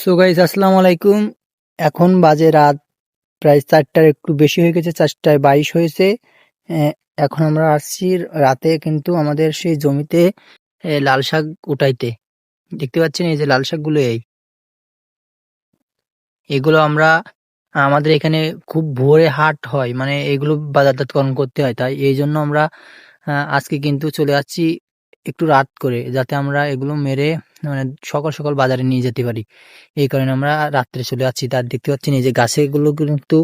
So guys আসসালামু আলাইকুম। এখন বাজে রাত, প্রায় চারটার একটু বেশি হয়ে গেছে, চারটায় বাইশ হয়েছে। এখন আমরা আসছি রাতে কিন্তু আমাদের সেই জমিতে লাল শাক উঠাইতে। দেখতে পাচ্ছেন এই যে লাল শাকগুলো এই। এগুলো আমরা, আমাদের এখানে খুব ভোরে হাট হয় মানে এগুলো বাজারজাতকরণ করতে হয়, তাই এই জন্য আমরা আজকে কিন্তু চলে আসছি একটু রাত করে, যাতে আমরা এগুলো মেরে মানে সকাল সকাল বাজারে নিয়ে যেতে পারি। এই কারণে আমরা রাত্রে চলে যাচ্ছি। তার দেখতে পাচ্ছেন এই যে গাছেগুলো কিন্তু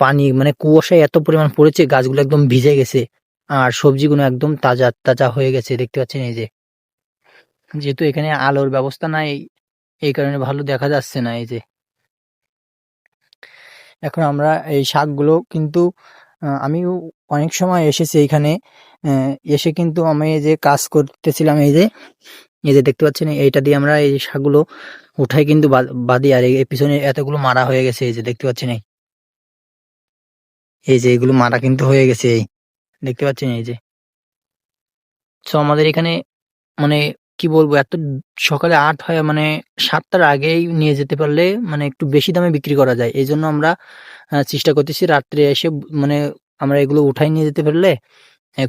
পানি মানে কুয়াশায় এত পরিমাণ পড়েছে গাছগুলো একদম ভিজে গেছে। আর সবজিগুলো একদম তাজা তাজা হয়ে গেছে। দেখতে পাচ্ছেন এই যে। যেহেতু এখানে আলোর ব্যবস্থা নাই এই কারণে ভালো দেখা যাচ্ছে না এই যে। এখন আমরা এই শাকগুলো কিন্তু আমিও অনেক সময় এসেছি এইখানে আহ, এসে কিন্তু আমি যে কাজ করতেছিলাম এই যে এই যে দেখতে পাচ্ছেন, এইটা দিয়ে আমরা এই শাকগুলো উঠাই কিন্তু বাদি আর এই পিছনে এতগুলো মারা হয়ে গেছে, এই যে দেখতে পাচ্ছেন, এই। এই যে এগুলো মারা কিন্তু হয়ে গেছে, এই। দেখতে পাচ্ছেন, এই যে। আমাদের এখানে মানে কি বলব, এত সকালে আট হয় মানে সাতটার আগেই নিয়ে যেতে পারলে মানে একটু বেশি দামে বিক্রি করা যায়। এই জন্য আমরা চেষ্টা করতেছি রাত্রে এসে মানে আমরা এগুলো উঠাই নিয়ে যেতে পারলে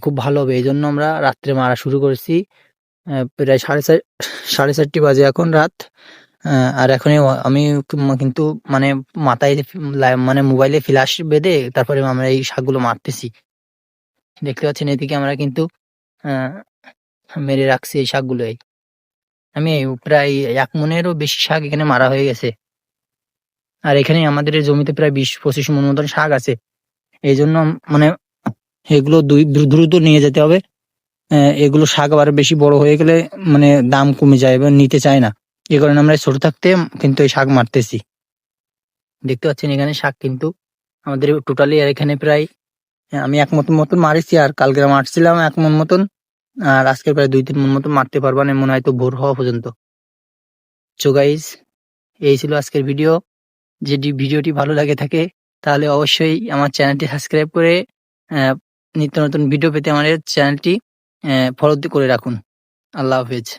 খুব ভালো হবে। এই জন্য আমরা রাত্রে মারা শুরু করেছি। প্রায় সাড়ে চার, সাড়ে চারটি বাজে এখন রাত। আর এখন আমি কিন্তু মানে মাথায় মানে মোবাইলে ফ্ল্যাশ বেঁধে তারপরে আমরা এই শাকগুলো মারতেছি। দেখতে পাচ্ছেন এদিকে আমরা কিন্তু মেরে রাখছি এই শাকগুলোই। আমি প্রায় এক মনেরও বেশি শাক এখানে মারা হয়ে গেছে। আর এখানে আমাদের জমিতে প্রায় বিশ, পঁচিশ মন মতন শাক আছে। এই জন্য মানে এগুলো দুই, দ্রু- দ্রুত নিয়ে যেতে হবে। এগুলো শাক আবার বেশি বড় হয়ে গেলে মানে দাম কমে যায় এবং নিতে চায় না। এই কারণে আমরা ছোট থাকতে কিন্তু এই শাক মারতেছি। দেখতে পাচ্ছেন এখানে শাক কিন্তু আমাদের টোটালি আর এখানে প্রায় আমি এক মতন মতন মারিছি আর কালকে মারছিলাম এক মন মতন, আর আজকে প্রায় দুই তিন মন মতন মারতে পারব না, মনে হয় তো ভোর হওয়া পর্যন্ত। সো গাইজ এই ছিল আজকের ভিডিও যদি ভিডিওটি ভালো লাগে থাকে, তাহলে অবশ্যই আমার চ্যানেলটি সাবস্ক্রাইব করে নিত্য নতুন ভিডিও পেতে আমাদের চ্যানেলটি ফলো করে রাখুন। আল্লাহ হাফেজ।